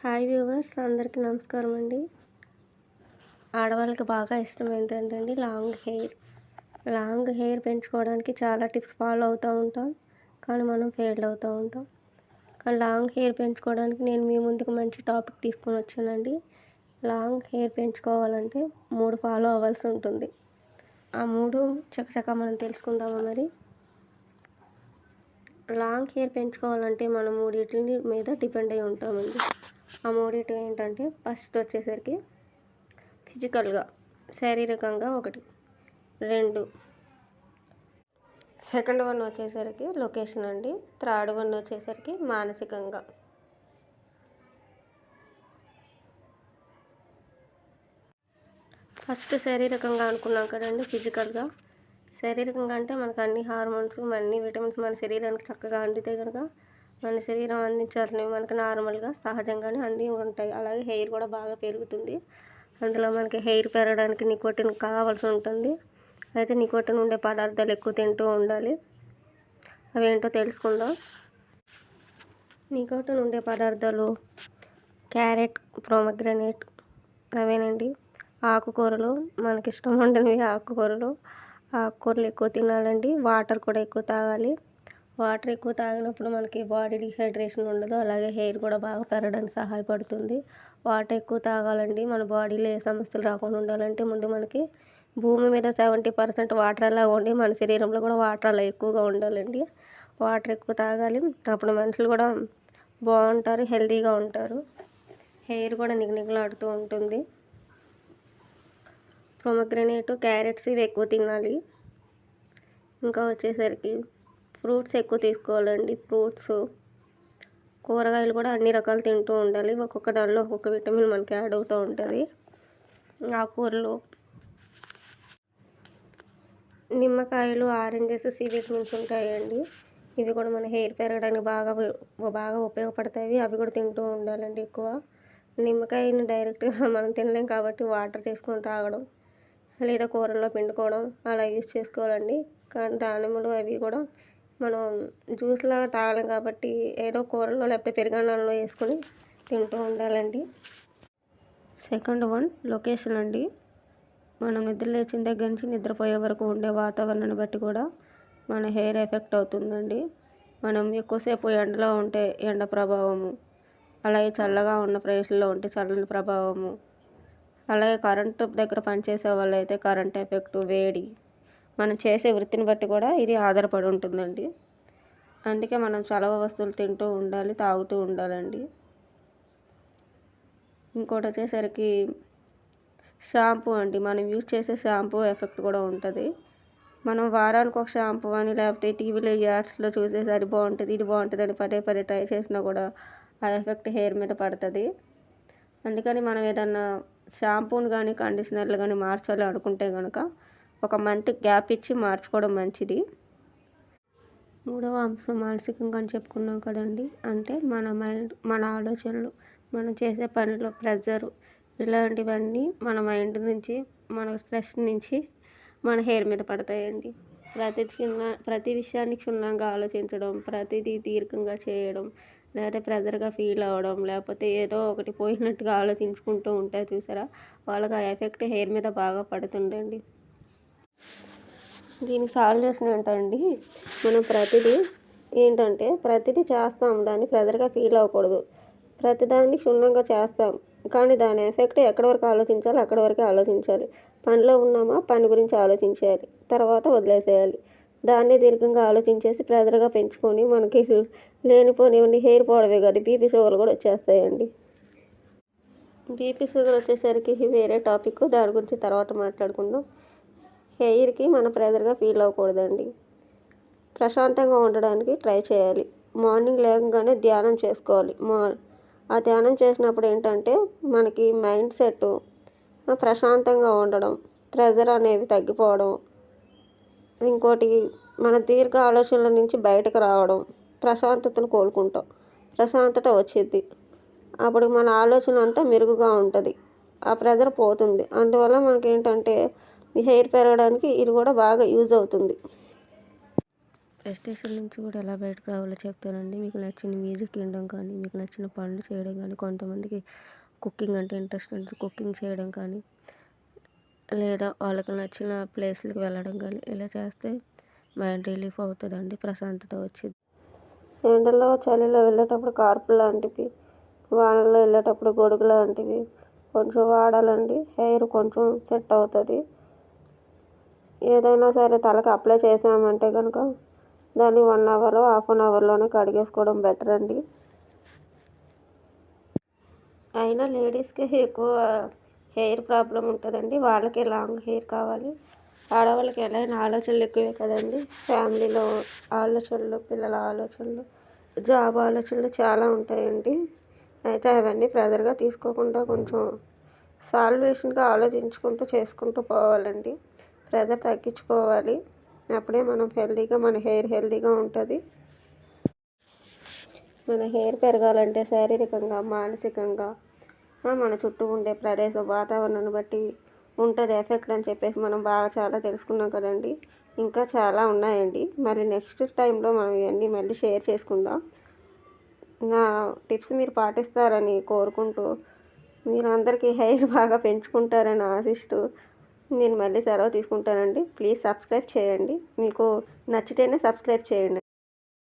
Hi viewers అందరికీ నమస్కారం అండి. ఆడవాళ్ళకి బాగా ఇష్టం ఏంటంటే అండి లాంగ్ హెయిర్. లాంగ్ హెయిర్ పెంచుకోవడానికి చాలా టిప్స్ ఫాలో అవుతూ ఉంటాం కానీ మనం ఫెయిల్ అవుతూ ఉంటాం. కానీ లాంగ్ హెయిర్ పెంచుకోవడానికి నేను మీ ముందుకు మంచి టాపిక్ తీసుకొని వచ్చానండి. లాంగ్ హెయిర్ పెంచుకోవాలంటే మూడు ఫాలో అవ్వాల్సి ఉంటుంది. ఆ మూడు చకచకా మనం తెలుసుకుందామా మరి? లాంగ్ హెయిర్ పెంచుకోవాలంటే మనం మూడింటి మీద డిపెండ్ అయి ఉంటామండి. ఆ మూడింటి ఏంటంటే ఫస్ట్ వచ్చేసరికి ఫిజికల్గా శారీరకంగా ఒకటి రెండు. సెకండ్ వన్ వచ్చేసరికి లొకేషన్ అండి. థర్డ్ వన్ వచ్చేసరికి మానసికంగా. ఫస్ట్ శారీరకంగా అనుకున్నాం కదండి ఫిజికల్గా. శారీరకంగా అంటే మనకు అన్ని హార్మోన్స్ అన్ని విటమిన్స్ మన శరీరానికి చక్కగా అందితే కనుక మన శరీరం అందించాల్సినవి మనకు నార్మల్గా సహజంగానే అన్నీ ఉంటాయి. అలాగే హెయిర్ కూడా బాగా పెరుగుతుంది. అందులో మనకి హెయిర్ పెరగడానికి నికోటిన్ కావాల్సి ఉంటుంది. అయితే నికోటిన్ ఉండే పదార్థాలు ఎక్కువ తింటూ ఉండాలి. అవి ఏంటో తెలుసుకుందాం. నికోటిన్ ఉండే పదార్థాలు క్యారెట్ ప్రోమగ్రనేట్ అవేనండి. ఆకుకూరలు మనకి ఇష్టం ఉండనివి ఆకుకూరలు. ఆకుకూరలు ఎక్కువ తినాలండి. వాటర్ కూడా ఎక్కువ తాగాలి. వాటర్ ఎక్కువ తాగినప్పుడు మనకి బాడీ డిహైడ్రేషన్ ఉండదు అలాగే హెయిర్ కూడా బాగా పెరగడానికి సహాయపడుతుంది. వాటర్ ఎక్కువ తాగాలండి మన బాడీలో ఏ సమస్యలు రాకుండా ఉండాలంటే ముందు మనకి భూమి మీద సెవెంటీ పర్సెంట్ వాటర్ అలా ఉండి మన శరీరంలో కూడా వాటర్ అలా ఎక్కువగా ఉండాలండి. వాటర్ ఎక్కువ తాగాలి అప్పుడు మనుషులు కూడా బాగుంటారు హెల్తీగా ఉంటారు. హెయిర్ కూడా నిగనిగలాడుతూ ఉంటుంది. ప్రొమగ్రనేటు క్యారెట్స్ ఇవి ఎక్కువ తినాలి. ఇంకా వచ్చేసరికి ఫ్రూట్స్ ఎక్కువ తీసుకోవాలండి ఫ్రూట్స్. కూరగాయలు కూడా అన్ని రకాలు తింటూ ఉండాలి. ఒక్కొక్క దానిలో ఒక్కొక్క విటమిన్ మనకి యాడ్ అవుతూ ఉంటుంది. ఆకుకూరలు. నిమ్మకాయలు ఆరెంజెస్ సి విటమిన్స్ ఉంటాయండి. ఇవి కూడా మన హెయిర్ పెరగడానికి బాగా బాగా ఉపయోగపడతాయి. అవి కూడా తింటూ ఉండాలండి ఎక్కువ. నిమ్మకాయని డైరెక్ట్గా మనం తినలేం కాబట్టి వాటర్ తీసుకొని తాగడం లేదా కూరల్లో పిండుకోవడం అలా యూస్ చేసుకోవాలండి. కానీ దానిమ్మలు అవి కూడా మనం జ్యూస్లా తాగాలి కాబట్టి ఏదో కూరలో లేకపోతే పెరుగన్నంలో వేసుకొని తింటూ ఉండాలండి. సెకండ్ వన్ లొకేషన్ అండి. మనం నిద్ర లేచిన దగ్గర నుంచి నిద్రపోయే వరకు ఉండే వాతావరణాన్ని బట్టి కూడా మన హెయిర్ ఎఫెక్ట్ అవుతుందండి. మనం ఎక్కువసేపు ఎండలో ఉంటే ఎండ ప్రభావము అలాగే చల్లగా ఉన్న ప్రదేశంలో ఉంటే చల్లని ప్రభావము అలాగే కరెంటు దగ్గర పనిచేసే వాళ్ళు అయితే కరెంట్ ఎఫెక్ట్ వేడి మనం చేసే వృత్తిని బట్టి కూడా ఇది ఆధారపడి ఉంటుందండి. అందుకే మనం చలవ వస్తువులు తింటూ ఉండాలి తాగుతూ ఉండాలండి. ఇంకోటి వచ్చేసరికి షాంపూ అండి. మనం యూజ్ చేసే షాంపూ ఎఫెక్ట్ కూడా ఉంటుంది. మనం వారానికి ఒక షాంపూ అని లేకపోతే టీవీలో యాడ్స్లో చూసేసరి బాగుంటుంది ఇది బాగుంటుంది అని పదే పదే ట్రై చేసినా కూడా ఆ ఎఫెక్ట్ హెయిర్ మీద పడుతుంది. అందుకని మనం ఏదన్నా షాంపూని కానీ కండిషనర్లు కానీ మార్చాలి అనుకుంటే కనుక ఒక మంత్ గ్యాప్ ఇచ్చి మార్చుకోవడం మంచిది. మూడవ అంశం మానసికంగా అని చెప్పుకున్నాం కదండి. అంటే మన మైండ్ మన ఆలోచనలు మనం చేసే పనిలో ప్రెజరు ఇలాంటివన్నీ మన మైండ్ నుంచి మన స్ట్రెస్ నుంచి మన హెయిర్ మీద పడతాయండి. ప్రతి చిన్న ప్రతి విషయాన్ని క్షుణ్ణంగా ఆలోచించడం ప్రతిదీ దీర్ఘంగా చేయడం లేకపోతే ప్రెజర్గా ఫీల్ అవ్వడం లేకపోతే ఏదో ఒకటి పోయినట్టుగా ఆలోచించుకుంటూ ఉంటారు చూసారా? వాళ్ళకి ఆ ఎఫెక్ట్ హెయిర్ మీద బాగా పడుతుందండి. దీనికి సాల్వ్ ఏంటండి మనం ప్రతిదీ ఏంటంటే ప్రతిదీ చేస్తాం. దాన్ని ప్రెజర్గా ఫీల్ అవ్వకూడదు. ప్రతిదాన్ని క్షుణ్ణంగా చేస్తాం. కానీ దాని ఎఫెక్ట్ ఎక్కడి వరకు ఆలోచించాలి అక్కడి వరకు ఆలోచించాలి. పనిలో ఉన్నామా? పని గురించి ఆలోచించేయాలి. తర్వాత వదిలేసేయాలి. దాన్ని దీర్ఘంగా ఆలోచించేసి ప్రెజర్గా పెంచుకొని మనకి లేనిపోనివ్వండి హెయిర్ పోవడమే కానీ బీపీ షుగర్ కూడా వచ్చేస్తాయండి. బీపీ షుగర్ వచ్చేసరికి వేరే టాపిక్ దాని గురించి తర్వాత మాట్లాడుకుందాం. హెయిర్కి మన ప్రెజర్గా ఫీల్ అవ్వకూడదండి. ప్రశాంతంగా ఉండడానికి ట్రై చేయాలి. మార్నింగ్ లేకగానే ధ్యానం చేసుకోవాలి. మా ఆ ధ్యానం చేసినప్పుడు ఏంటంటే మనకి మైండ్ సెట్ ప్రశాంతంగా ఉండడం ప్రెజర్ అనేవి తగ్గిపోవడం ఇంకోటి మన దీర్ఘ ఆలోచనల నుంచి బయటకు రావడం ప్రశాంతతను కోలుకుంటాం. ప్రశాంతత వచ్చింది అప్పుడు మన ఆలోచన అంతా మెరుగుగా ఉంటుంది. ఆ ప్రెజర్ పోతుంది. అందువల్ల మనకి ఏంటంటే హెయిర్ పెరగడానికి ఇది కూడా బాగా యూజ్ అవుతుంది. ఫ్రస్ట్రేషన్ నుంచి కూడా ఎలా బయటకు రావాలో చెప్తానండి. మీకు నచ్చిన మ్యూజిక్ వినడం కానీ మీకు నచ్చిన పనులు చేయడం కానీ కొంతమందికి కుకింగ్ అంటే ఇంట్రెస్ట్ ఉంటుంది కుకింగ్ చేయడం కానీ లేదా వాళ్ళకి నచ్చిన ప్లేస్లకు వెళ్ళడం కానీ ఇలా చేస్తే మైండ్ రిలీఫ్ అవుతుందండి ప్రశాంతత వచ్చింది. ఎండలో చలిలో వెళ్ళేటప్పుడు కార్పులు లాంటివి వానలో వెళ్ళేటప్పుడు గొడుగు లాంటివి కొంచెం వాడాలండి. హెయిర్ కొంచెం సెట్ అవుతుంది. ఏదైనా సరే తలకి అప్లై చేసామంటే కనుక దాన్ని వన్ అవర్ హాఫ్ అన్ అవర్లోనే కడిగేసుకోవడం బెటర్ అండి. అయినా లేడీస్కి ఎక్కువ హెయిర్ ప్రాబ్లం ఉంటుందండి. వాళ్ళకి లాంగ్ హెయిర్ కావాలి. ఆడవాళ్ళకి ఎలా అయినా ఆలోచనలు ఎక్కువే కదండి. ఫ్యామిలీలో ఆలోచనలు పిల్లల ఆలోచనలు జాబ్ ఆలోచనలు చాలా ఉంటాయండి. అయితే అవన్నీ ప్రెజర్గా తీసుకోకుండా కొంచెం సాల్వేషన్గా ఆలోచించుకుంటూ చేసుకుంటూ పోవాలండి. ప్రెజర్ తగ్గించుకోవాలి. అప్పుడే మనం హెల్దీగా మన హెయిర్ హెల్దీగా ఉంటుంది. మన హెయిర్ పెరగాలంటే శారీరకంగా మానసికంగా మన చుట్టూ ఉండే ప్రదేశం వాతావరణాన్ని బట్టి ఉంటుంది ఎఫెక్ట్ అని చెప్పేసి మనం బాగా చాలా తెలుసుకున్నాం కదండి. ఇంకా చాలా ఉన్నాయండి. మరి నెక్స్ట్ టైంలో మనం ఇవన్నీ మళ్ళీ షేర్ చేసుకుందాం. నా టిప్స్ మీరు పాటిస్తారని కోరుకుంటూ మీరు అందరికీ హెయిర్ బాగా పెంచుకుంటారని ఆశిస్తూ నేను మళ్ళీ సెలవు తీసుకుంటానండి. ప్లీజ్ సబ్స్క్రైబ్ చేయండి. మీకు నచ్చితేనే సబ్స్క్రైబ్ చేయండి.